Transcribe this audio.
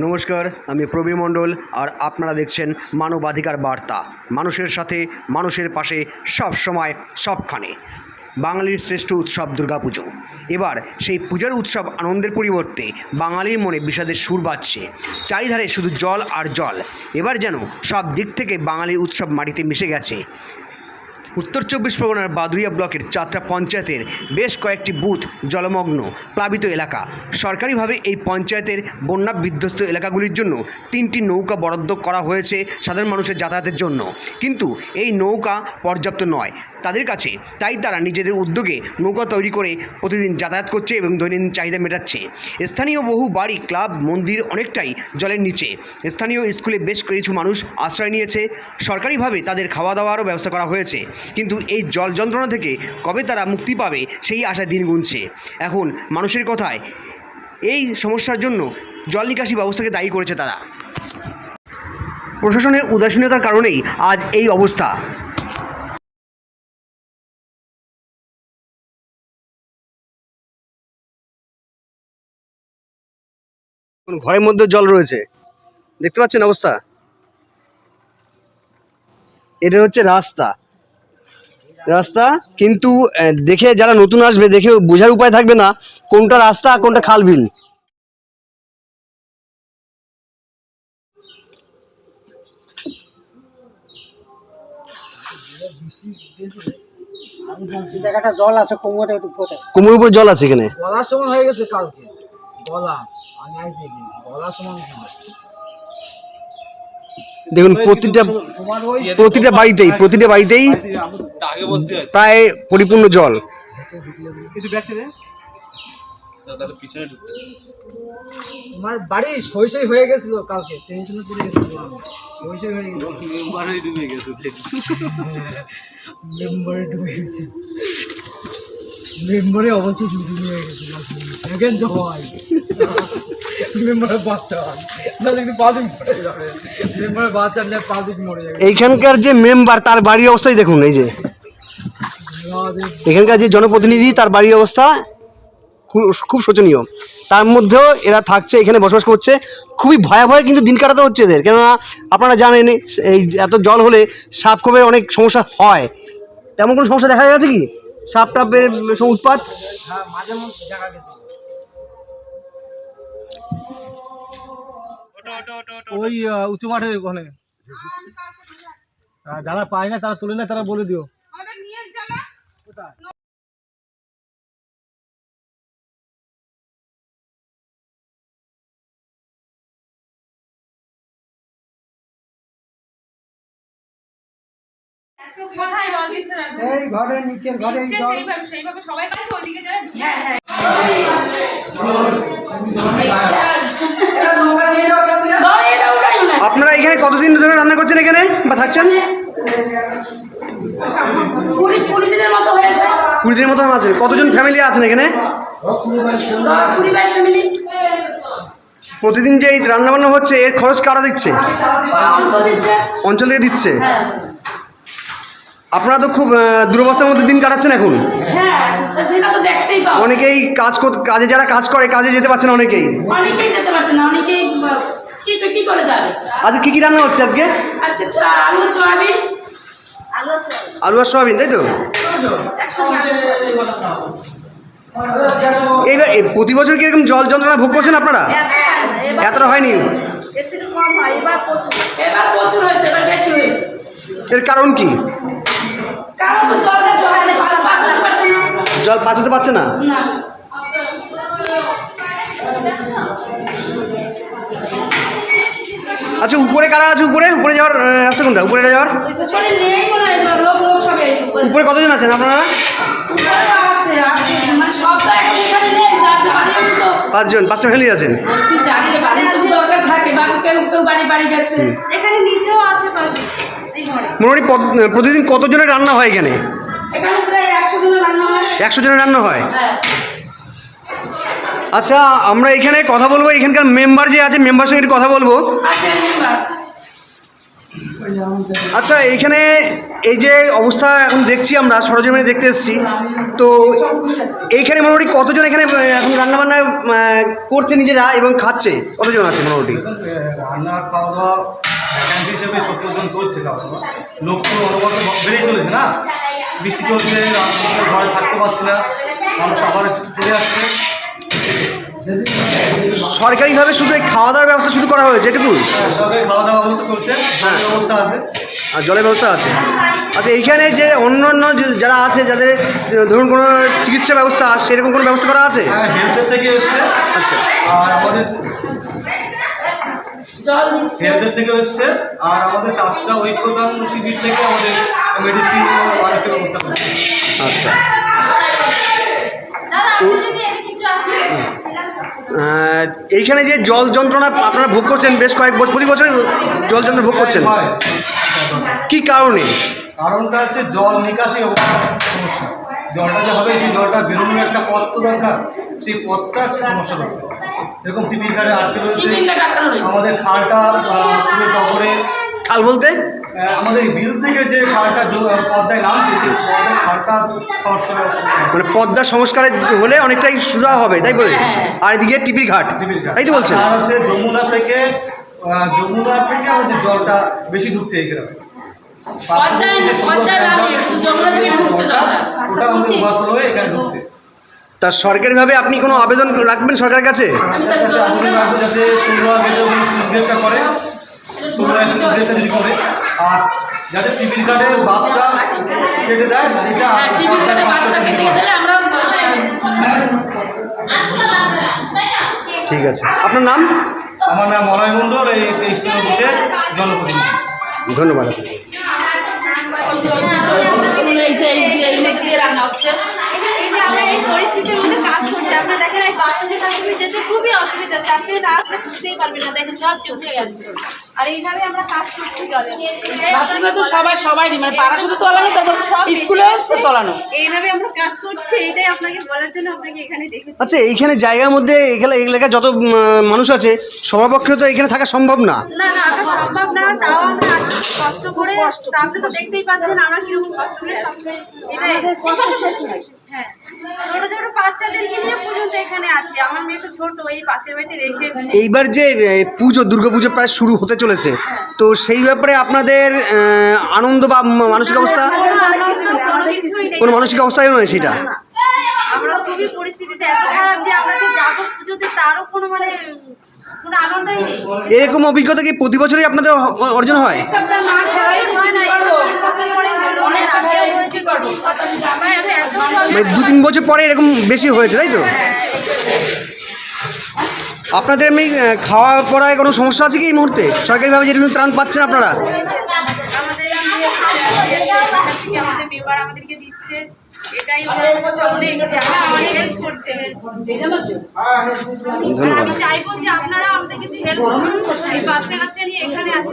নমস্কার, আমি প্রবীর মণ্ডল আর আপনারা দেখছেন মানবাধিকার বার্তা। মানুষের সাথে, মানুষের পাশে, সব সময়, সবখানে। বাঙালির শ্রেষ্ঠ উৎসব দুর্গাপুজো। এবার সেই পূজার উৎসব আনন্দের পরিবর্তে বাঙালির মনে বিষাদের সুর বাজছে। চারিধারে শুধু জল আর জল। এবার যেন সব দিক থেকে বাঙালির উৎসব মাটিতে মিশে গেছে। উত্তর চব্বিশ পরগনার বাদুরিয়া ব্লকের চারটা পঞ্চায়েতের বেশ কয়েকটি বুথ জলমগ্ন, প্লাবিত এলাকা। সরকারিভাবে এই পঞ্চায়েতের বন্যা বিধ্বস্ত এলাকাগুলির জন্য তিনটি নৌকা বরাদ্দ করা হয়েছে সাধারণ মানুষের যাতায়াতের জন্য। কিন্তু এই নৌকা পর্যাপ্ত নয়। তাদের কাছে তাই তারা নিজেদের উদ্যোগে নৌকা তৈরি করে প্রতিদিন যাতায়াত করছে এবং দৈনন্দিন চাহিদা মেটাচ্ছে। স্থানীয় বহু বাড়ি, ক্লাব, মন্দির অনেকটাই জলের নিচে। স্থানীয় স্কুলে বেশ কিছু মানুষ আশ্রয় নিয়েছে। সরকারিভাবে তাদের খাওয়া দাওয়ারও ব্যবস্থা করা হয়েছে। কিন্তু এই জল যন্ত্রণা থেকে কবে তারা মুক্তি পাবে সেই আশায় দিন গুনছে। এখন মানুষের কথায় এই সমস্যার জন্য জল নিকাশি ব্যবস্থাকে দায়ী করেছে তারা। প্রশাসনের উদাসীনতার কারণেই আজ এই অবস্থা। ঘরের মধ্যে জল রয়েছে। দেখতে পাচ্ছেন অবস্থা? এটা হচ্ছে রাস্তা। রাস্তা কিন্তু দেখে যারা নতুন আসবে দেখে বোঝার উপায় থাকবে না কোনটা রাস্তা কোনটা খাল বিল। জল আছে উপর জল আছে এখানে? গলার সমান হয়ে গেছে কালকে। গলা আমি আইছি কি সমান দেখুন প্রতিটা প্রতিটা বাড়িতেই প্রতিটা বাড়িতেই প্রায় পরিপূর্ণ জল। বাড়ি হয়ে গেছিল কালকে। টেনশনে পড়ে গেছিল। আমি সই সই হয়ে গেছিল। মেম্বারই ডুবে গেছে মেম্বারে ডুবে গেছে। অবস্থা শুরু হয়ে তো হয়। হয়। এইখানকার যে মেম্বার তার বাড়ির অবস্থাই দেখুন এই যে। এখানকার যে জনপ্রতিনিধি, তার বাড়ির অবস্থা খুব শোচনীয়। তার মধ্যেও এরা থাকছে, এখানে বসবাস করছে। খুবই ভয়ে ভয়ে কিন্তু দিন কাটাতে হচ্ছে এদের। কেননা আপনারা জানেন, এই এত জল হলে সাপ খোপের অনেক সমস্যা হয়। তেমন কোনো সমস্যা দেখা গেছে কি? সাপ টাপের উৎপাত? ওই উঁচু মাঠে ওখানে। যারা পায় না, তারা তুলে না তারা বলে দিও। কোথায় এই ঘরের নিচের ঘরে এই জল। সেইভাবে সেইভাবে সবাই কাছে ওইদিকে যারা হ্যাঁ হ্যাঁ। আপনারা এখানে কতদিন ধরে রান্না করছেন এখানে? বা থাকছেন? কুড়ি দিনের মতো আছেন কতজন ফ্যামিলি আছেন এখানে? প্রতিদিন যে এই রান্নাবান্না হচ্ছে, এর খরচ কারা দিচ্ছে? অঞ্চল থেকে দিচ্ছে? আপনারা তো খুব দুরবস্থার মধ্যে দিন কাটাচ্ছেন এখন। অনেকেই কাজ কাজে যারা কাজ করে, কাজে যেতে পারছে না অনেকেই। আজকে কি কি রান্না হচ্ছে আজকে? আজকে আলু, সয়াবিন আলু আর সোয়াবিন তাই তো? এইবার প্রতি বছর কি এরকম জল যন্ত্রণা ভোগ করছেন আপনারা? এতটা হয়নি? এর কারণ কি? জল পাস পাস হতে পারছে না। আচ্ছা উপরে কারা আছে উপরে? উপরে যাওয়ার রাস্তা কোনটা? উপরে যাওয়ার? উপরে কতজন আছেন আপনারা? পাঁচজন পাঁচটা ফ্যামিলি আছেন? মোটামুটি প্রতিদিন কতজনের রান্না হয় এখানে? একশো জনের রান্না হয় একশো জনের রান্না হয় হ্যাঁ আচ্ছা আমরা এখানে কথা বলব এখানকার মেম্বার যে আছে মেম্বার সঙ্গে কথা বলব। আচ্ছা এইখানে এই যে অবস্থা এখন দেখছি আমরা সরজমিনে দেখতে এসেছি। তো এইখানে মোটামুটি কতজন এখানে এখন রান্নাবান্না করছে নিজেরা এবং খাচ্ছে? কতজন আছে মোটামুটি? রান্না খাওয়া দাওয়া হিসেবে সত্তর চলছে লোক তো অনবরত বেড়েই চলেছে না? বৃষ্টি চলছে ঘরে থাকতে পারছে না। মানুষ আবার চলে আসছে। সরকারিভাবে শুধু এই খাওয়া দাওয়ার ব্যবস্থা শুধু করা হয়েছে এটুকু? খাওয়া দাওয়া ব্যবস্থা চলছে হ্যাঁ। ব্যবস্থা আছে। আর জলের ব্যবস্থা আছে। আচ্ছা এইখানে যে অন্য অন্য যে- যারা আছে যাদের ধরুন কোনো চিকিৎসা ব্যবস্থা সেরকম কোনো ব্যবস্থা করা আছে? হ্যাঁ থেকে আচ্ছা। আর আমাদের হেলথের থেকে এসছে। আর আমাদের চারটা ঐক্যদান শিবির থেকে আমাদের মেডিসিন ব্যবস্থা আচ্ছা। তো এইখানে যে জল যন্ত্রণা আপনারা ভোগ করছেন বেশ কয়েক বছর প্রতি বছরই জল যন্ত্রণা ভোগ করছেন। হয়। কি কারণে? কারণটা হচ্ছে জল নিকাশি সমস্যা। জলটা যে হবে সেই জলটা বেরোনোর একটা পথ তো দরকার। সেই পথটা সমস্যা রয়েছে। এরকম টিপির ঘাটে আটকে রয়েছে। টিফিন কার্ড আটকানো রয়েছে। আমাদের খালটা পুরো খাল বলতে? আমাদের বিল থেকে যে খালটা পদ্মায় নামছে সেই পদ্মায় খালটা সংস্কারের মানে পদ্মা সংস্কারে হলে অনেকটাই সুরা হবে তাই বলে? আর এদিকে টিপির ঘাট তাই তো বলছেন? আর হচ্ছে যমুনা থেকে যমুনা থেকে আমাদের জলটা বেশি ঢুকছে এই গ্রামে। ওটা আমাদের ওভারফ্লো হয়ে এখানে ঢুকছে। তা সরকারিভাবে আপনি কোনো আবেদন রাখবেন সরকারের কাছে? যাতে করে। আর যাতে টিভির কার্ডের বাদটা কেটে দেয় এটা হ্যাঁ টিফিন কার্ডে বাদটা কেটে দিলে আমরা ঠিক আছে আপনার নাম আমার নাম মলয় মণ্ডল এই তেইশ নম্বর বুথের জনপ্রতিনিধি ধন্যবাদ রান্না হচ্ছে এই যে আমরা এই পরিস্থিতির মধ্যে কাজ করছি আপনারা দেখেন এই বাথরুমে টাথরুমে যেতে খুবই অসুবিধা হচ্ছে। আপনি না আসলে বুঝতেই পারবেন না দেখেন সব চুপে গেছে। আর এইভাবে আমরা কাজ করছি জলে। বাথরুমে তো সবাই সবাই মানে পাড়া শুধু তোলানো তারপর স্কুলে তোলানো। এইভাবে আমরা কাজ করছি এটাই আপনাকে বলার জন্য আপনাকে এখানে দেখেছি। আচ্ছা এইখানে জায়গার মধ্যে এখানে এলাকায় যত মানুষ আছে সবার পক্ষে তো এখানে থাকা সম্ভব না। না না সম্ভব না তাও আমরা কষ্ট করে আপনি তো দেখতেই পাচ্ছেন আমরা কীরকম কষ্ট করে সব এটাই। হ্যাঁ ছোট ছোট বাচ্চাদেরকে নিয়ে পর্যন্ত এখানে আছি। আমার মেয়ে তো ছোট এই পাশের বাড়িতে রেখে এইবার যে এ, পুজো দুর্গাপুজো প্রায় শুরু হতে চলেছে তো সেই ব্যাপারে আপনাদের আহ, আনন্দ বা ম- মানসিক অবস্থা কোনো মানসিক অবস্থায় নয় সেটা? খুবই পরিস্থিতিতে এত খারাপ যে আমরা যে যাব পুজোতে তারও কোনো মানে কোনো আনন্দই নেই। এরকম অভিজ্ঞতা কি প্রতি বছরই আপনাদের অর্জন হয়? মানে দু তিন বছর পরে এরকম বেশি হয়েছে, তাই তো? আপনাদের এমনি খাওয়া পড়ায় কোনো সমস্যা আছে কি এই মুহূর্তে? সরকারিভাবে যেরকম ত্রাণ পাচ্ছেন আপনারা? আমি চাইব যে আপনারা আমাদের কিছু হেল্প করুন এই বাচ্চা কাচ্চা নিয়ে এখানে আছে